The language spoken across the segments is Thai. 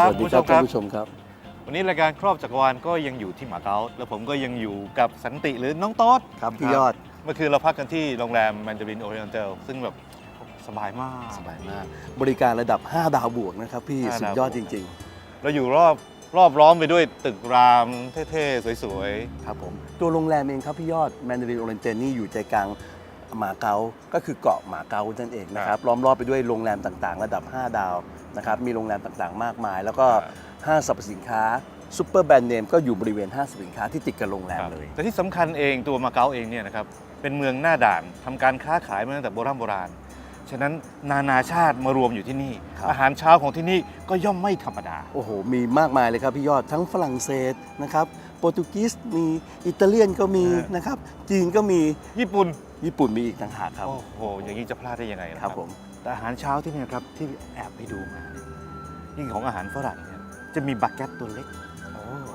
ครับสวัสดีคุณคผู้ชรับมครับท่านผู้ชมครับ วันนี้รายการครอบจักรวาลก็ยังอยู่ที่หมาเก๊าแล้วผมก็ยังอยู่กับสันติหรือน้องโต๊ดครับพี่ยอด เมื่อคืนเราพักกันที่โรงแรมแมนดารินโอเรียนเตลซึ่งแบบสบายมาก สบายมาก บริการระดับ 5 ดาวบวกนะครับพี่ห้าสุดดาวยอดบวจกริง เราอยู่รอบรอบล้อมไปด้วยตึกรามเท่ๆ สวยๆ ครับผมตัวโรงแรมเองครับพี่ยอดแมนดารินโอเรนเตนนี่อยู่ใจกลางหมาเก๊าก็คือเกาะหมาเก๊านั่นเองนะครับล้อมรอบไปด้วยโรงแรมต่างๆ ระดับ 5 ดาว นะครับมีโรงแรมต่างๆ มากมาย แล้วก็ห้างสรรพสินค้าซูเปอร์แบรนด์เนมก็อยู่บริเวณห้างสรรพสินค้าที่ติดกับโรงแรๆมครับเลย แต่ที่สำคัญเองตัวมาเก๊าเองเนี่ยนะครับเป็นเมืองหน้าด่านทำการค้าขายมาตั้งแต่โบราณโบราณ ฉะนั้นนานาชาติมารวมอยู่ที่นี่ ครับ อาหารเช้าของที่นี่ก็ย่อมไม่ธรรมดา โอ้โห มีมากมายเลยครับพี่ยอดทั้งฝรั่งเศสนะครับโปรตุเกสมีอิตาเลียนก็มีฮะ นะครับจีนก็มีญี่ปุ่น ญี่ปุ่นมีอีกต่างหากครับโอ้โหอย่างนี้จะพลาดได้ยังไงนะครับผม แต่อาหารเช้าที่เนี่ยครับที่แอบไปดูมาเนี่ยยิ่งของอาหารฝรั่งเนี่ยจะมีบักเก็ตตัวเล็ก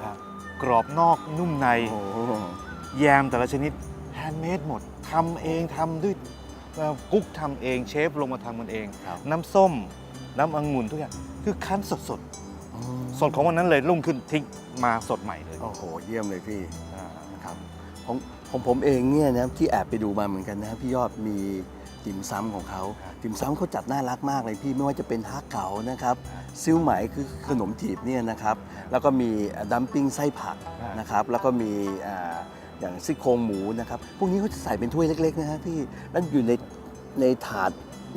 ครับกรอบนอกนุ่มใน โอ้โหแยมแต่ละชนิดแฮนด์เมดหมดทำเองทำด้วยเอ่อกุ๊กทำเองเชฟลงมาทำมันเอง ครับน้ำส้ม น้ำองุ่นทุกอย่าง คือคั้นสดสดๆสดของวันนั้นเลยรุ่งขึ้นทิ้งมาสดใหม่เลยโอ้โห เยี่ยมเลยพี่ อ่า ครับของของผมเองเนี่ยนะที่แอบไปดูมาเหมือนกันนะพี่ยอดมี ติ่มซ้ำของเขาติ่มซ้ำเขาจัดน่ารักมากเลยพี่ไม่ว่าจะเป็นฮักเก๋านะครับซิ้วไหมคือขนมจีบเนี่ยนะครับแล้วก็มีดัมปิ้งไส้ผักนะครับแล้วก็มีอ่าอย่างซี่โครงหมูนะครับพวกนี้เขาจะใส่เป็นถ้วยเล็กๆนะฮะพี่แล้วอยู่ในในถาด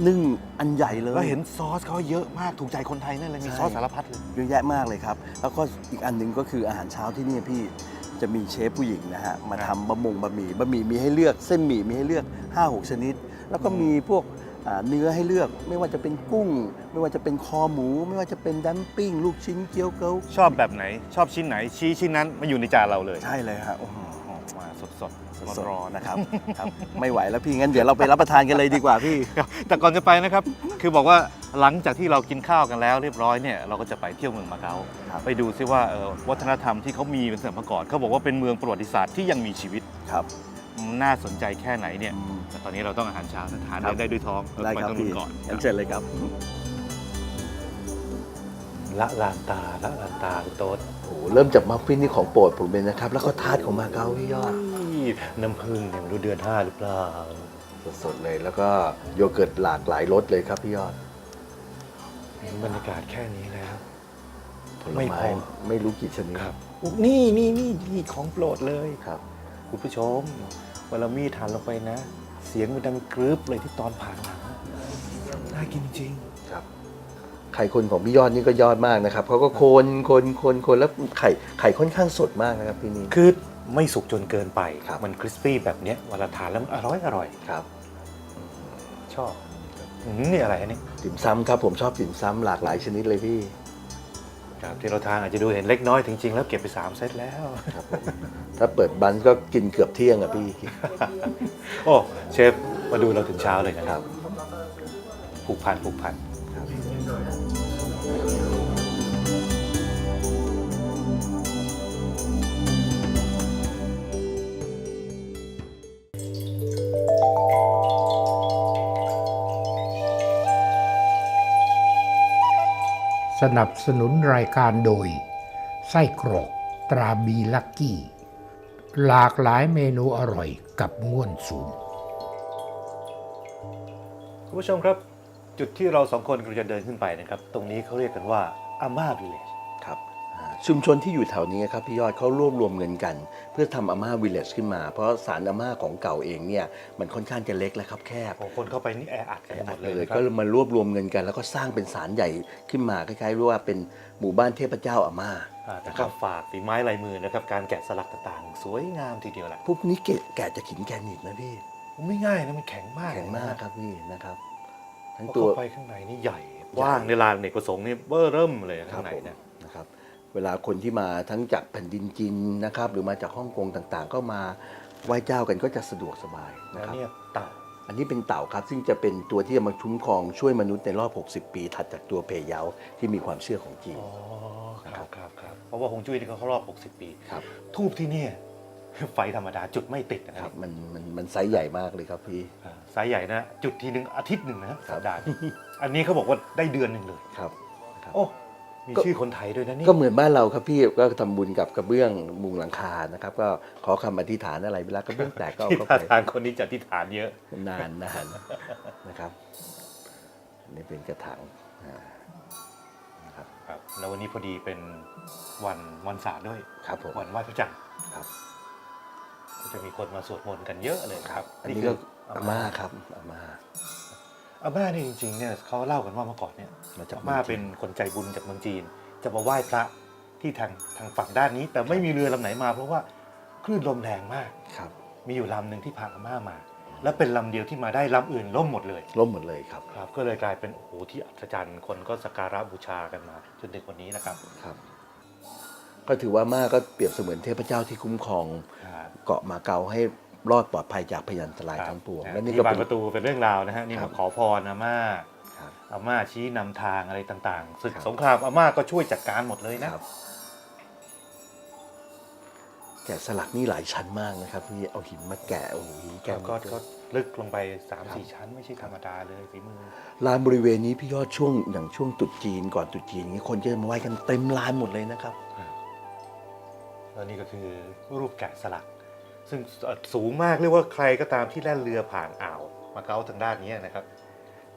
นึ่งอันใหญ่เลยแล้วเห็นซอสเขาเยอะมากถูกใจคนไทยนั่นเลยมีใช่ซอสสารพัดเลยเยอะแยะมากเลยครับ แล้วก็อีกอันหนึ่งก็คืออาหารเช้าที่นี่พี่จะมีเชฟผู้หญิงนะฮะมาครับทำบะมงบะหมี่บะหมี่มีให้เลือกเส้นหมี่มีให้เลือก 5 6 ชนิด แล้วก็มีพวกอ่าเนื้อให้เลือกไม่ว่าจะเป็นกุ้ง ไม่ว่าจะเป็นคอหมู ไม่ว่าจะเป็นดัมปิ้ง ลูกชิ้นเกี๊ยวเกาชอบแบบไหน ชอบชิ้นไหน ชี้ชิ้นนั้นมาอยู่ในจานเราเลย ใช่เลยครับโอ้โหออกมาสดสดสดร้อนๆนะครับครับ ไม่ไหวแล้วพี่งั้นเดี๋ยวเราไปรับประทานกันเลยดีกว่าพี่ๆครับแต่ก่อนจะไปนะครับ คือบอกว่าหลังจากที่เรากินข้าวกันแล้วเรียบร้อยเนี่ยเราก็จะไปเที่ยวเมืองมาเก๊าครับไปดูซิว่าเอ่อวัฒนธรรมที่เขามีเป็นสมัยก่อนเขาบอกว่าเป็นเมืองประวัติศาสตร์ที่ยังมีชีวิตครับ น่าสนใจแค่ไหนเนี่ยอืมแต่ตอนนี้เราต้องอาหารเช้านะทานครับได้ด้วยท้องเาได้ไปครับตรงนู้พี่นก่อนงั้นเชิญเลยครับ ละลานตาละลานตาคุณโต๊ดโอ้โหเริ่มจากมัฟฟินนี่ของโปรดผมเลยนะครับ แล้วก็ทาร์ตของมาเก๊าพี่ยอดน้ำผึ้งเนี่ยไม่รู้เดือนห้าหรือเปล่าสดๆเลยแล้วก็โยเกิร์ตหลากหลายรสเลยครับพี่ยอดเห็นบรรยากาศแค่นี้แล้วผลไม่ไม้พอไม่รู้กี่ชนิดครับ นี่นี่นี่นี่ของโปรดเลยครับ คุณผู้ชม เวลามีดทานลงไปนะ เสียงมันดังกรึบเลยที่ตอนผ่านหนังน่ากินจริง ครับ ไข่คนของพี่ยอดนี่ก็ยอดมากนะครับเขาก็คนคนคนคนแล้วไข่ไข่ค่อนข้างสดมากนะครับพี่นี่ คือไม่สุกจนเกินไป ครับ มันคริสปี้แบบเนี้ยเวลาทานแล้วมันอร่อยอร่อยครับ ชอบอืมนี่อะไรอันนี้ติ่มซ้ำครับผมชอบติ่มซ้ำหลากหลายชนิดเลยพี่ ครับที่เราทานอาจจะดูเห็นเล็กน้อยจริงๆแล้วเก็บไปสามเซตแล้ว ครับผมถ้าเปิดบันก็กินเกือบเที่ยงอะพี่ โอ้ เชฟ มาดูเราถึงเช้าเลยนะคครัรับบผูกพันผูกพัน สนับสนุนรายการโดย ไส้กรอกตราบีลักกี้ หลากหลายเมนูอร่อยกับง่วนสูงคุณผู้ชมครับ จุดที่เราสองคนกำลังจะเดินขึ้นไปนะครับ ตรงนี้เขาเรียกกันว่าอาม่าวิเลจ ชุมชนที่อยู่แถวนี้ครับพี่ยอดเขารวบรวมเงินกัน เพื่อทำอาม่าวิลเลจขึ้นมา เพราะสารอาม่าของเก่าเองเนี่ยมันค่อนข้างจะเล็กและครับแคบโอ้คนเข้าไปนี่แออัดกันหมดเลยเลยนะครัก็บมารวบรวมเงินกัน แล้วก็สร้างเป็นศาลใหญ่ขึ้นมาคล้ายๆว่าเป็นหมู่บ้านเทพเจ้าอาม่า อ่าแต่ก็ฝากฝีไม้ลายมือนะครับการแกะสลักต่างๆ สวยงามทีเดียวแหละพวกนี้แกะแกะจะขินแกนิดนะพี่ไม่ง่ายนะมันแข็งมากแข็งเลยนะมากครับพี่นะครับ ทั้งพอตัว เข้าไปข้างในนี่ใหญ่กว้างในลานเนกประสงค์นี่เบ้อเริ่มเลยข้างในเนี่ยนะครับ เวลาคนที่มาทั้งจากแผ่นดินจีนนะครับ หรือมาจากฮ่องกงต่างๆ ก็มาไหว้เจ้ากันก็จะสะดวกสบายนะแล้วครับ เนี่ยเต่าอันนี้เป็นเต่าครับ ซึ่งจะเป็นตัวที่จะมาคุ้มครองช่วยมนุษย์ในรอบ 60 ปี ถัดจากตัวเพเยาที่มีความเชื่อของจีน อ๋อครับครับครับเพราะว่าฮงจุ้ยนี่เขาเข้ารอบ 60 ปี ครับ ทูบที่เนี่ย ไฟธรรมดาจุดไม่ติดนะคครัรับบมันมันมันไซส์ใหญ่มากเลยครับพี่ อ่าไซส์ใหญ่นะ จุดทีหนึ่งอาทิตย์หนึ่งนะครัสับปดาห์หนึ่งอันนี้เขาบอกว่าได้เดือนหนึ่งเลย ครับครับโอ้ มีก็ชื่อคนไทยด้วยนะนี่ก็เหมือนบ้านเราครับพี่ก็ทำบุญกับกระเบื้องมุงหลังคานะครับ ก็ขอคำอธิษฐานอะไรเวลากระเบื้องแตกก็เอาที่เข้าท่าไปทางคนนี้จะอธิษฐานเยอะ นานนานนะครับอันนี่เป็นกระถางอ่านะครับครับแล้ววันนี้พอดีเป็นวันวันศาสตร์ด้วย ครับผม วันไหว้พระจันทร์ครับ ก็จะมีคนมาสวดมนต์กันเยอะเลยครับอันนี้ก็คือาม่าครับอาม่า อาม่านี่จริงๆเนี่ยเขาเล่ากันว่าเมื่อก่อนเนี่ยมาจากอาม่าเป็นคนใจบุญจากเมืองจีน จะมาไหว้พระที่ทางทางฝั่งด้านนี้ แต่ไม่มีเรือลำไหนมา เพราะว่าคลื่นลมแรงมาก ครับ มีอยู่ลำหนึ่งที่พาอาม่ามา และเป็นลำเดียวที่มาได้ลำอื่นล่มหมดเลยล้มหมดเลยครับ ครับ ก็เลยกลายเป็นโอ้โหที่อัศจรรย์คนก็สักการะบูชากันมา จนถึงวันนี้นะครับ ครับ ก็ถือว่าอาม่าก็เปรียบเสมือนเทพเจ้าที่คุ้มครองครับเกาะมาเก๊าให้ รอดปลอดภัยจากพยันตรายทั้งปวงครับและนี่ที่ก็บาเป็นนประตูเป็นเรื่องราวนะฮะนี่ครัมาบขอพรอาม่าครับอาม่าชี้นำทางอะไรต่างๆศึกครับสงครามอาม่าก็ช่วยจัดการหมดเลยนะครับแกะสลักนี่หลายชั้นมากนะครับพี่เอาหินมาแกะโอ้โหหินก็แกะก็ก็ลึกลงไป3ามครับสี่ชั้นไม่ใช่ธรรมดาเลยฝีมือลานบริเวณนี้พี่ยอดช่วงอย่างช่วงตรุษจีนก่อนตรุษจีนนี้คนจะมาไหว้กันเต็มลานหมดเลยนะครับแล้วนี่ก็คือรูปแกะสลัก ซึ่งเอ่อสูงมากเรียกว่าใครก็ตามที่แล่นเรือผ่านอ่าวมาเก๊าทางด้านนี้นะครับ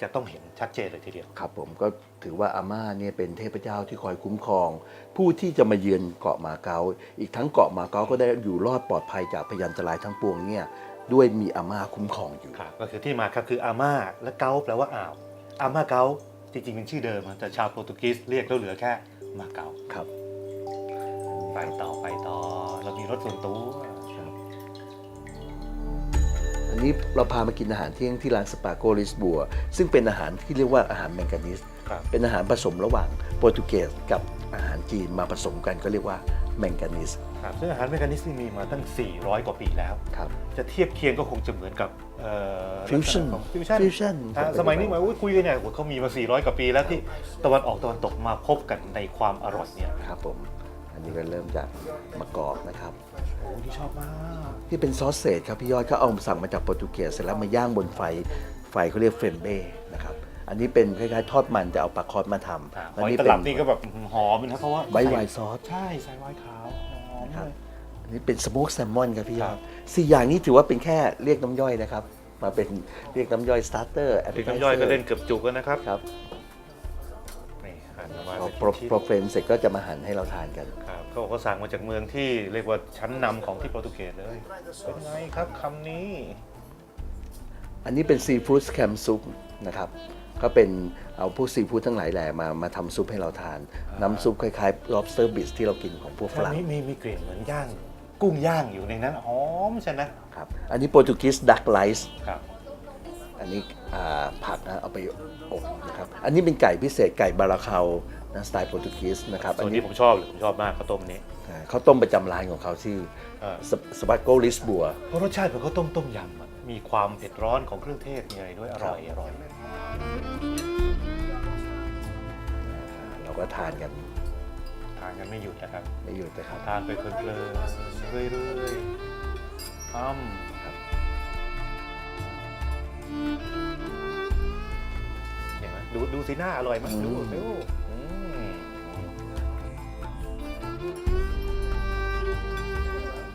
จะต้องเห็นชัดเจนเลยทีเดียว ครับผมก็ถือว่าอาม่าเนี่ยเป็นเทพเจ้าที่คอยคุ้มครอง ผู้ที่จะมาเยือนเกาะมาเก๊าอีกทั้งเกาะมาเก๊าก็ได้อยู่รอดปลอดภัยจากพยันตรายทั้งปวงเนี่ยด้วยมีอาม่าคุ้มครองอยู่ครับก็คือที่มาครับคืออาม่าและเก๊าแปลว่าอ่าวอาม่าเก๊าจริงๆเป็นชื่อเดิมนะแต่ชาวโปรตุเกสเรียกแล้วเหลือแค่มาเก๊าครับ ไปต่อไปต่อเรามีรถส่วนตัว อันนี้เราพามากินอาหารเที่ยงที่ร้านสปาโกลิสบัว ซึ่งเป็นอาหารที่เรียกว่าอาหารแมงกานิสครับเป็นอาหารผสมระหว่างโปรตุเกสกับอาหารจีนมาผสมกันก็เรียกว่าแมงกานิสครับซึ่งอาหารเมกานิสนี่มีมาตั้ง 400 กว่าปีแล้วครับจะเทียบเคียงก็คงจะเหมือนกับเอ่อ Fusion ฟิวชั่น Fusion สมัยนี้หมายว่าคุยกันเนี่ยโอ้โหเขามีมา 400 กว่าปีแล้วที่ตะวันออกตะวันตกมาพบกันในความอร่อยเนี่ยครับผมอันนี้ก็เริ่มจากมะกอกนะครับ โอ้โหที่ชอบมาก ที่เป็นซอสเศษครับพี่ยอดเขาเอาสั่งมาจากโปรตุเกสเสร็จแล้วมาย่างบนไฟ ไฟเขาเรียกเฟรมเบ้นะครับ อันนี้เป็นคล้ายๆ ทอดมันแต่เอาปลาคอสมาทอ่าำหอยตลับนี่ก็แบบหอมนะเพราะว่าใบไวน์ซอส ใช่ใส่ไวน์ขาวหอมครับเลยอันนี้เป็นสโมกแซลมอนครับพี่ยอครัดบสี่อย่างนี้ถือว่าเป็นแค่เรียกน้ำย่อยนะครับ มาเป็นเรียกน้ำย่อยสตาร์เตอร์แอปถึงน้ำย่อยก็เล่นเกือบจุกแล้วนะครับครับ นี่หั่นออกมาพอเป็นโปรชิ้นโปรเฟรมเสร็จก็จะมาหั่นให้เราทานกันๆครับเขาบอกว่าสั่งมาจากเมืองที่เรียกว่าชั้นนำของที่โปรตุเกสเลย เป็นไงครับคำนี้ อันนี้เป็นซีฟู้ดแคมซุปนะครับ ก็เป็นเอาพวกซีฟู้ดทั้งหลายแหล่มามาทำซุปให้เราทาน น้ำซุปคล้ายๆ lobster bisque ที่เรากินของพวกฝอันรั่ง นี้มีมีกลิ่นเหมือนย่าง กุ้งย่างอยู่ในนั้นหอมใช่ไหมครับ อันนี้โปรตุกีสดักไลซ์ครับ อันนี้อ่า ผักนะเอาไปอบนะครับ อันนี้เป็นไก่พิเศษไก่บาราคาวนะสไตล์โปรตุกีสนะครับส่อัวนนนี้นี้ผมชอบเลยผมชอบมากข้าวต้มนี้อ่าข้าวต้มประจำร้านของเขาชื่อเออสปาโกลิสบัวเพราะรสชาติเหมือนข้าวต้มต้มยำอะมีความเผ็ดร้อนของเครื่องเทศมีอะไรด้วยอร่อยอร่อยเราก็ทานกัน ทานกันไม่หยุดนะครับ ไม่หยุดนะครับ ทานไปเพลินๆเรื่อยๆอ้ำครับเห็นไหม ดูดูสีหน้าอร่อยไหมอืมดูดูอืม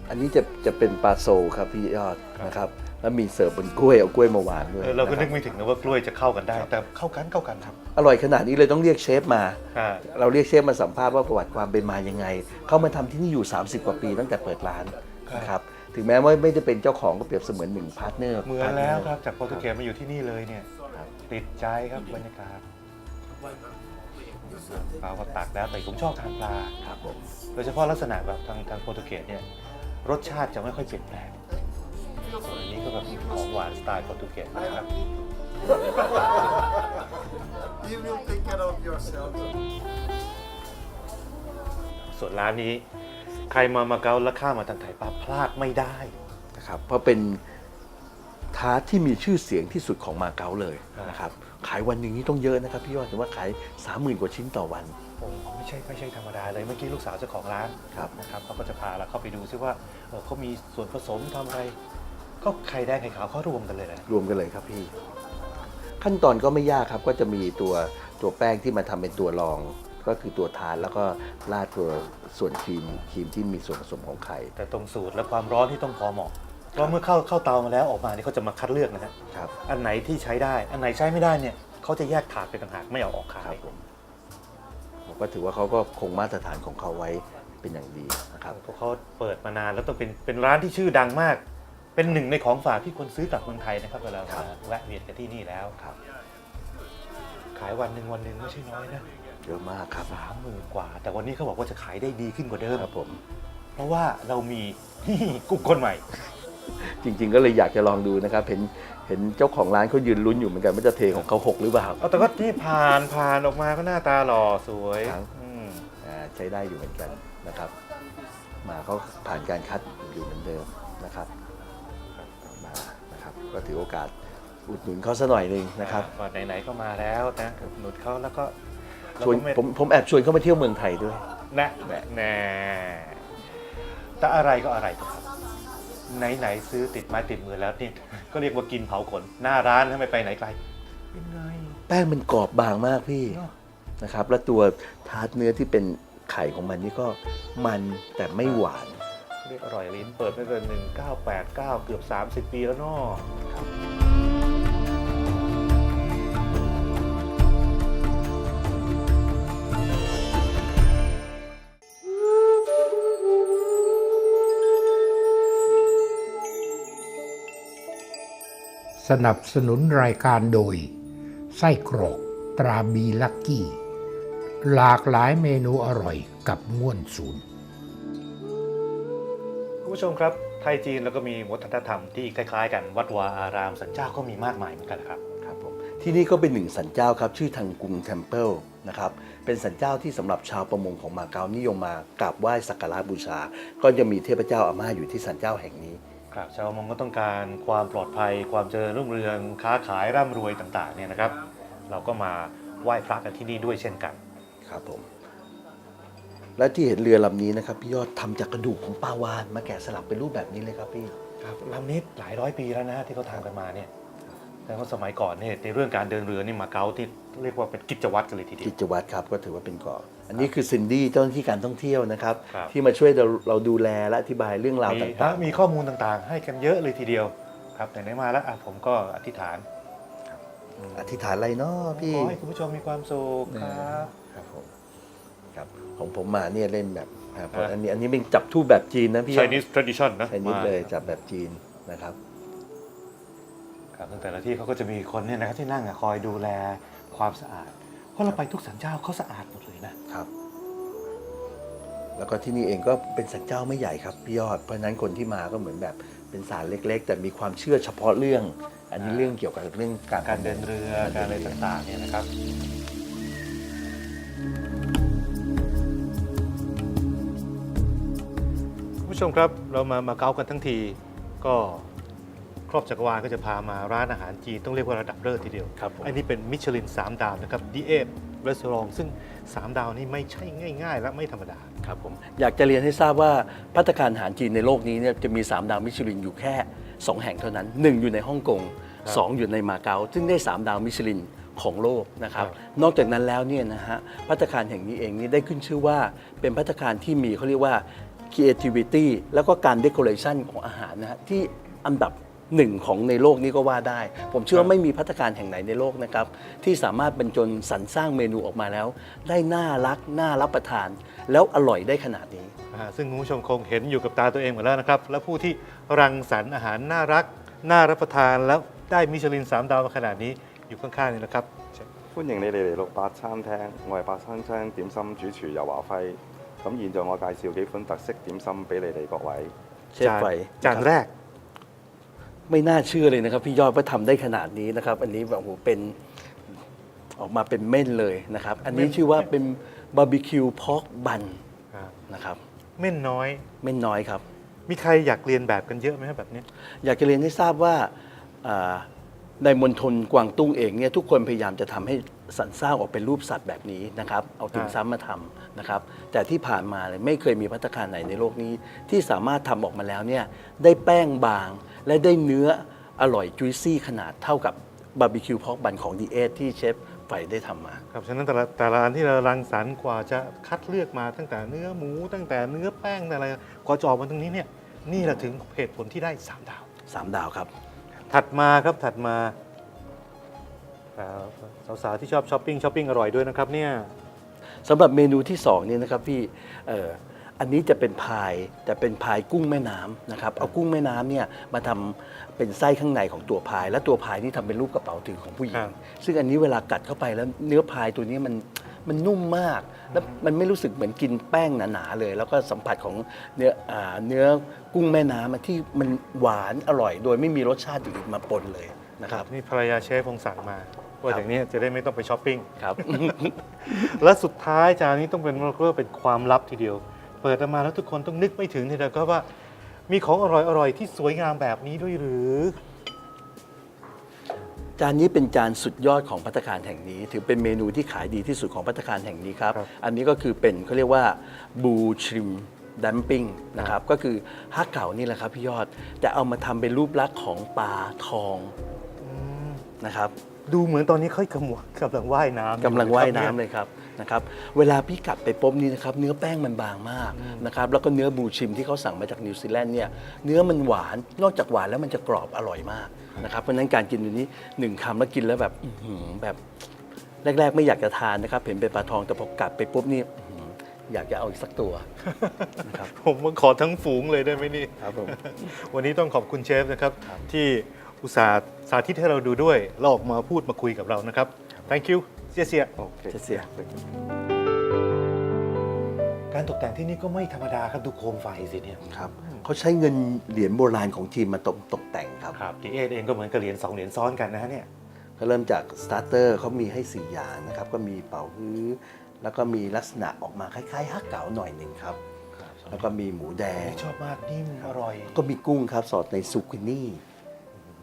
อันนี้จะจะเป็นปลาโซครับพี่ยอดนะครับ แล้วมีเสิร์ฟบนกล้วยเอากล้วยมาวางด้วยเออเราก็ะคนึบกไม่ถึงนะว่ากล้วยจะเข้ากันได้ แต่เข้ากันเข้ากันครับอร่อยขนาดนี้เลยต้องเรียกเชฟมา อ่าเราเรียกเชฟมาสัมภาษณ์ว่าประวัติความเป็นมายังไง เขามาทำที่นี่อยู่ 30 กว่าปีตั้งแต่เปิดร้านนะครับถึงแม้ว่าไม่ได้เป็นเจ้าของก็เปรียบเสมือนหนึ่งพาร์ทเนอร์ เหมือนแล้วครับ จากโปรตุเกสมาอยู่ที่นี่เลยเนี่ยครับ ติดใจครับบรรยากาศปลาก็ตักแล้วแต่ผมชอบทานปลาครับผมโดยเฉพาะลักษณะแบบทางทางโปรตุเกสเนี่ยรสชาติจะไม่ค่อยเปลี่ยนแปลงส่วนอันนี้ก็แบบของหวานสไตล์โปรตุเกสนะครับ You will take care of yourself. ส่วนร้านนี้ ใครมามาเก๊าแล้วข้ามมาทางไทยปั๊บพลาดไม่ได้นะครับเพราะเป็น ทาร์ตที่มีชื่อเสียงที่สุดของมาเก๊าเลยนะครับขายวันหนึ่งนี่ต้องเยอะนะครับพี่ยอดถือว่าขาย 30,000 กว่าชิ้นต่อวันโอ้ไม่ใช่ไม่ใช่ธรรมดาเลยเมื่อกี้ลูกสาวเจ้าของร้านครับนะครับเขาก็จะพาเราเข้าไปดูซิว่าเอ่อเขามีส่วนผสมทำอะไร ก็ไข่แดงไข่ขาวเขารวมกันเลยนะรวมกันเลยครับพี่ ขั้นตอนก็ไม่ยากครับก็จะมีตัวตัวแป้งที่มาทำเป็นตัวรองก็คือตัวทานแล้วก็ราดตัวส่วนครีมครีมที่มีส่วนผสมของไข่ แต่ตรงสูตรและความร้อนที่ต้องพอเหมาะ เพราะเมื่อเข้าเข้าเตามาแล้วออกมาเนี่ยเขาจะมาคัดเลือกนะฮะครับอันไหนที่ใช้ได้ อันไหนใช้ไม่ได้เนี่ยเขาจะแยกถาดเป็นต่างหากไม่เอาออกขาครัย บผมผมก็ถือว่าเขาก็คงมาตรฐานของเขาไว้เป็นอย่างดีนะครับ เพราะเขาเปิดมานานแล้วต้องเป็นเป็นร้านที่ชื่อดังมาก เป็นหนึ่งในของฝากที่คนซื้อกลับเมืองไทยนะครับเวลาครัมาบแวะเวียนกันที่นี่แล้ว ครับขายวันหนึ่งวันหนึ่งไม่ใช่น้อยนะเยอะมากครับสามหมื่นกว่า แต่วันนี้เขาบอกว่าจะขายได้ดีขึ้นกว่าเดิม ครับผมเพราะว่าเรามี นี่กุ๊กคนใหม่ จริง ๆ ก็เลยอยากจะลองดูนะครับ เห็นเห็นเจ้าของร้านเขายืนลุ้นอยู่เหมือนกันว่าจะเทของเขาหกหรือเปล่า เอาแต่ก็ที่ผ่านผ่านออกมาก็หน้าตาหล่อสวยครับ อืมอ่าใช้ได้อยู่เหมือนกันนะครับ มาเขาผ่านการคัดอยู่เหมือนเดิมนะครับมานะครับ ก็ถือโอกาสอุดหนุนเขาสัหน่อยหนึ่งนะครับ ก่อนไหนๆก็มาแล้วนะหนุนเขาแล้วก็ชวนเราก็ไผมผมแอบชวนเขามาเที่ยวเมืองไทยด้วย นะแน่แต่อะไรก็อะไรครับ ไหนๆซื้อติดไม้ติดมือแล้วนี่ ก็เรียกว่ากินเผาขน หน้าร้านทำไมไปไหนไกลเป็นไงแป้งมันกรอบบางมากพี่เนอะนะครับ แล้วตัวทาร์ตเนื้อที่เป็นไข่ของมันนี่ก็มันแต่ไม่หวาน เรียกอร่อยลิ้นเปิดมาเกิน1989 เกือบ 30 ปีแล้วเนาะ สนับสนุนรายการโดย ไส้กรอกตราบีลักกี้ หลากหลายเมนูอร่อยกับง่วนศูนย์คุณผู้ชมครับ ไทยจีนแล้วก็มีวัฒนธรรมที่คล้ายๆ กันวัดวาอารามสันเจ้าก็มีมากมายเหมือนกันครับครับผมที่นี่ก็เป็นหนึ่งสันเจ้าครับ ชื่อทางกุงเทมเพิลนะครับเป็นสันเจ้าที่สำหรับชาวประมงของมาเก๊านิยมมากราบไหว้สักการะบูชา ก็จะมีเทพเจ้าอาม่าอยู่ที่สันเจ้าแห่งนี้ ครับชาวมงก็ต้องการความปลอดภัย ความเจริญรุ่งเรืองค้าขายร่ำรวยต่างๆเนี่ยนะครับ เราก็มาไหว้พระกันที่นี่ด้วยเช่นกัน ครับผม และที่เห็นเรือลำนี้นะครับพี่ยอดทำจากกระดูกของปลาวานมาแกะสลักเป็นรูปแบบนี้เลยครับพี่ ครับลำนี้หลายร้อยปีแล้วนะที่เขาทำกันมาเนี่ย แต่ว่าสมัยก่อนเนี่ยในเรื่องการเดินเรือนี่มาเก๊าที่เรียกว่าเป็นกิจวัตรกันเลยทีเดียกิวจวัตรครับก็ถือว่าเป็นเกาะอันนี้คือซินดี้เจ้าหน้าที่การท่องเที่ยวนะครับ ครับ ที่มาช่วยเราเราดูแลและอธิบายเรื่องราวมีต่าง มีข้อมูลต่างๆ ให้กันเยอะเลยทีเดียว ครับไหนๆมาแล้วอะผมก็อธิษฐานๆ อธิษฐานอะไรเนาะพี่ขอให้คุณผู้ชมมีความสุขครับ ครับผมครับของผมมาเนี่ยเล่นแบบอ่าเพราะฮะอันนี้อันนี้เป็นจับทูบแบบจีนนะพี่ Chinese tradition นะไชนิดมาเลยจับแบบจีนนะครับ ครับซึ่งแต่ละที่เขาก็จะมีคนเนี่ยนะครับที่นั่งอะคอยดูแลความสะอาด เพราะเราไปทุกสันเจ้าเขาสะอาดหมดเลยนะ ครับ แล้วก็ที่นี่เองก็เป็นสันเจ้าไม่ใหญ่ครับพี่ยอด เพราะฉะนั้นคนที่มาก็เหมือนแบบเป็นศาลเล็ก ๆ แต่มีความเชื่อเฉพาะเรื่อง อันนี้อ่า เรื่องเกี่ยวกับเรื่องการการเดินเรือการอะไรต่างๆเนี่ยนะครับ คุณผู้ชมครับเรามามาเก๊ากันทั้งทีก็ค รอบจักรวาลก็จะพามาร้านอาหารจีนต้องเรียกว่าระดับเลิศทีเดียวครับผม อันนี้เป็นมิชลิน 3 ดาวนะครับดีเอฟรีสอร์ทซึ่ง 3 ดาวนี่ไม่ใช่ง่าย ๆ และไม่ธรรมดา ครับผมอยากจะเรียนให้ทราบว่าพัตตาคารอาหารจีนในโลกนี้เนี่ยจะมี 3 ดาวมิชลินอยู่แค่ 2 แห่งเท่านั้น 1 อยู่ในฮ่องกง ครับ2 อยู่ในมาเก๊าซึ่งได้ 3 ดาวมิชลินของโลกนะครับครับ นอกจากนั้นแล้วเนี่ยนะฮะพัตตาคารแห่งนี้เองนี่ได้ขึ้นชื่อว่าเป็นพัตตาคารที่มีเขาเรียกว่า creativity แล้วก็การ decoration ของอาหารนะฮะที่อันดับ หนึ่งของในโลกนี้ก็ว่าได้ ผมเชื่อว่าไม่มีพัตตาคารแห่งไหนในโลกนะครับ ที่สามารถบรรจงสรรสร้างเมนูออกมาแล้ว ได้น่ารักน่ารับประทาน แล้วอร่อยได้ขนาดนี้ อ่าซึ่งคุณผู้ชมคงเห็นอยู่กับตาตัวเองหมดแล้วนะครับ และผู้ที่รังสรรค์อาหารน่ารัก น่ารับประทานแล้วได้มิชลิน 3 ดาวมาขนาดนี้อยู่ข้างๆนี่นะครับ 欢迎你哋嚟六八餐厅，我系八餐厅点心主厨游华辉。咁现在我介绍几款特色点心俾你哋各位。เชฟไฟ จานแรก ไม่น่าเชื่อเลยนะครับ พี่ยอดว่าทำได้ขนาดนี้นะครับ อันนี้แบบโอ้โหเป็นออกมาเป็นเม่นเลยนะครับ อันนี้ชื่อว่าเป็นบาร์บีคิวพอกบันครับนะครับเม่นน้อย เม่นน้อยครับ มีใครอยากเรียนแบบกันเยอะไหมครับแบบเนี้ยอยากจะเรียนให้ทราบว่าอ่า ในมณฑลกวางตุ้งเองเนี่ยทุกคนพยายามจะทำให้สรรสร้างออกเป็นรูปสัตว์แบบนี้นะครับ เอาติ่มซ้ำมาทำนะครับ แต่ที่ผ่านมาเลยไม่เคยมีพัตตาคารไหนในโลกนี้ ที่สามารถทำออกมาแล้วเนี่ยได้แป้งบาง และได้เนื้ออร่อยจุยซี่ขนาดเท่ากับบาร์บีคิวพอกบันของดีเอทที่เชฟไฟได้ทำมา ครับ ฉะนั้นแต่ละแต่ละอันที่เรารังสรรค์กว่าจะคัดเลือกมาตั้งแต่เนื้อหมู ตั้งแต่เนื้อแป้งอะไรกว่าจะออกมาตรงนี้เนี่ยนี่แหละถึงเหตุผลที่ได้ 3 ดาว 3 ดาวครับ ถัดมาครับถัดมาครับสาวๆที่ชอบช้อปปิ้งช้อปปิ้งอร่อยด้วยนะครับเนี่ยสำหรับเมนูที่2เนี่ยนะครับพี่เอ่ออันนี้จะเป็นพายแต่เป็นพายกุ้งแม่น้ำนะครับเอากุ้งแม่น้ำเนี่ยมาทำเป็นไส้ข้างในของตัวพาย และตัวพายนี่ทำเป็นรูปกระเป๋าถือของผู้หญิครังบซึ่งอันนี้เวลากัดเข้าไปแล้วเนื้อพายตัวนี้มัน มันนุ่มมาก แล้วมันไม่รู้สึกเหมือนกินแป้งหนาๆเลย แล้วก็สัมผัสของเนื้ออ่าเนื้อกุ้งแม่น้ำอะที่มันหวานอร่อย โดยไม่มีรสชาติอื่นมาปนเลยนะครับ นี่ภรรยาเชฟคงสั่งมา ว่าครับอย่างนี้จะได้ไม่ต้องไปช้อปปิ้ง ครับ และสุดท้ายจานนี้ต้องเป็นเรียกว่าเป็นความลับทีเดียว เปิดออกมาแล้วทุกคนต้องนึกไม่ถึงทีเดียวก็ว่า มีของอร่อยๆที่สวยงามแบบนี้ด้วยหรือ จานนี้เป็นจานสุดยอดของพัตตาคารแห่งนี้ ถือเป็นเมนูที่ขายดีที่สุดของพัตตาคารแห่งนี้ครับครับ อันนี้ก็คือเป็นเขาเรียกว่าบูชริมดัมปิ้งนะครับ ก็คือฮักเก่านี่แหละครับพี่ยอดแต่เอามาทำเป็นรูปลักษณ์ของปลาทองนะครับดูเหมือนตอนนี้เขากำลังกำลังว่ายน้ำกำลังว่ายน้ำเลเลยครับนะครับเวลาพี่กัดไปปุ๊บนี่นะครับเนื้อแป้งมันบางมากนะครับแล้วก็เนื้อบูชิมที่เขาสั่งมาจากนิวซีแลนด์เนี่ยเนื้อมันหวานนอกจากหวานแล้วมันจะกรอบอร่อยมาก นะครับเพราะฉะนั้นการกินตัวนี้หนึ่งคำแล้วกินแล้วแบบอื้อหือแบบแรก ๆ ไม่อยากจะทานนะครับ เห็นเป็นปลาทองแต่พอกัดไปปุ๊บนี่อื้อหืออยากจะเอาอีกสักตัว นะครับ ผมมาขอทั้งฝูงเลยได้ไหมนี่ ครับผม วันนี้ต้องขอบคุณเชฟนะครับ ที่อุตส่าห์สาธิตให้เราดูด้วยแล้วออกมาพูดมาคุยกับเรานะครับ thank you เสียเสีย OK，谢谢การตกแต่งที่นี่ก็ไม่ธรรมดาครับดูโคมไฟสิเนี่ย ครับ เขาใช้เงินเหรียญโบราณของทีมมาตกตกแต่งครับครับดีเอเองก็เหมือนกับเหรียญสองเหรียญซ้อนกันนะฮะเนี่ยก็เริ่มจากสตาร์เตอร์เขามีให้ 4 อย่างนะครับ ก็มีเป่าฮื้อแล้วก็มีลักษณะออกมาคล้ายๆฮักเก๋าหน่อยหนึ่งครับ แล้วก็มีหมูแดง ชอบมากนิ่มอร่อย ก็มีกุ้งครับสอดในซุกินี่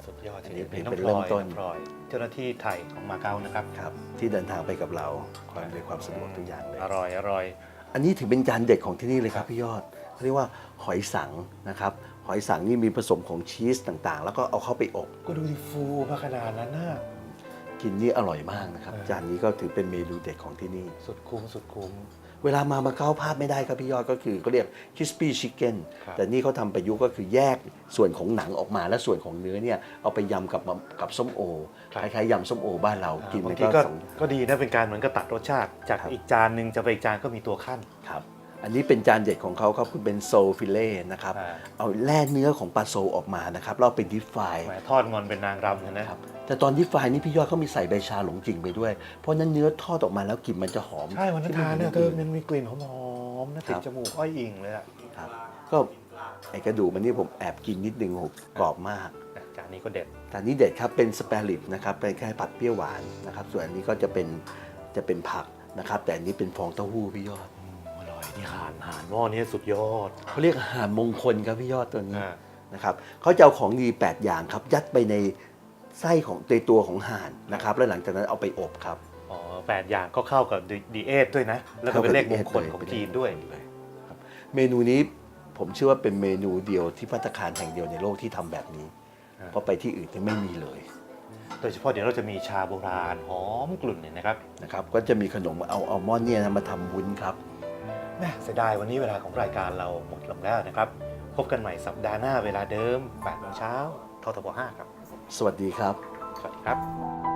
สุดยอดทีอันนี้เดียวเป็นน้องพลอยเริ่มต้นน้องพลอยเจ้าหน้าที่ไทยของมาเก๊านะครับครับ ที่เดินทางไปกับเราความด้วยความสะดวกทุกอย่างเลยอร่อยอร่อย อันนี้ถือเป็นจานเด็ดของที่นี่เลยครับพี่ยอด เขาเรียกว่าหอยสังนะครับ หอยสังนี่มีผสมของชีสต่างๆ แล้วก็เอาเข้าไปอบ ก็ดูดิฟูมาขนาดนั้นน่ะ กินนี่อร่อยมากนะครับเออจานนี้ก็ถือเป็นเมนูเด็ดของที่นี่ สุดคุ้มสุดคุ้ม เวลามามาเก๊าพลาดไม่ได้ครับพี่ยอดก็คือเขาเรียก crispy chicken ครับ แต่นี่เขาทำประยุกต์ก็คือแยกส่วนของหนังออกมาและส่วนของเนื้อเนี่ยเอาไปยำกับมะกับส้มโอคล้ายๆยำส้มโอบ้านเรากินบามังนทีก็ก็สองอย่าง ก็ดีนะเป็นการเหมือนกับตัดรสชาติ จากครับ อีกจานหนึ่งจะไปอีกจานก็มีตัวขั้น ครับ อันนี้เป็นจานเด็ดของเขาครับคือเป็นโซฟิเล่นะครับอ่าเอาแล่เนื้อของปลาโซออกมานะครับแล้วเอาไปดิฟไฟแหมทอดงอนเป็นนางรำเลยนะครับแต่ตอนดิฟไฟนี่พี่ยอดเขามีใส่ใบชาหลงจริงไปด้วย เพราะนั้นเนื้อทอดออกมาแล้วกลิ่นมันจะหอม ใช่วันนั้นที่ไม่ทานเนี่ยหเธมืออื่มันมีกลิ่นหอมๆนะติดครับจมูกอ้อยอิงเลยอะครับก็ไอกระดูกมันนี่ผมแอบกินนิดนึงโหกรอบมากนะจานนี้ก็เด็ดแต่อันนี้เด็ดครับเป็นสเปริตนะครับเป็นแค่ผัดเปรี้ยวหวานนะครับส่วนอันนี้ก็จะเป็นจะเป็นผักนะครับ แต่อันนี้เป็นฟองเต้าหู้พี่ยอดอร่อย นี่ห่านห่านหม้อนี้สุดยอด เขาเรียกอาหารมงคลครับพี่ยอดตัวนี้อ่า นะครับเขาจะเอาของดี 8 อย่างครับ ยัดไปในไส้ของในตัวของห่านนะครับ แล้วหลังจากนั้นเอาไปอบครับ อ๋อแปดอย่างก็เข้ากับดีเอทด้วยนะ แล้วก็เป็นเลขมงคลของจีนด้วยครับเมนูนี้ผมเชื่อว่าเป็นเมนูเดียวที่พัตตาคารแห่งเดียวในโลกที่ทำแบบนี้อ่าเพราะไปที่อื่นที่ไม่มีเลยโดยเฉพาะเดี๋ยวเราจะมีชาโบราณหอมกลุ่นเนี่ยนะครับ นะครับ ก็จะมีขนมเอาอัลมอนด์เนี่ยนะมาทำวุ้นครับ แม่เสียดายวันนี้เวลาของรายการเราหมดลงแล้วนะครับ พบกันใหม่สัปดาห์หน้าเวลาเดิม8โมงเช้าททบ5ครับ สวัสดีครับ สวัสดีครับ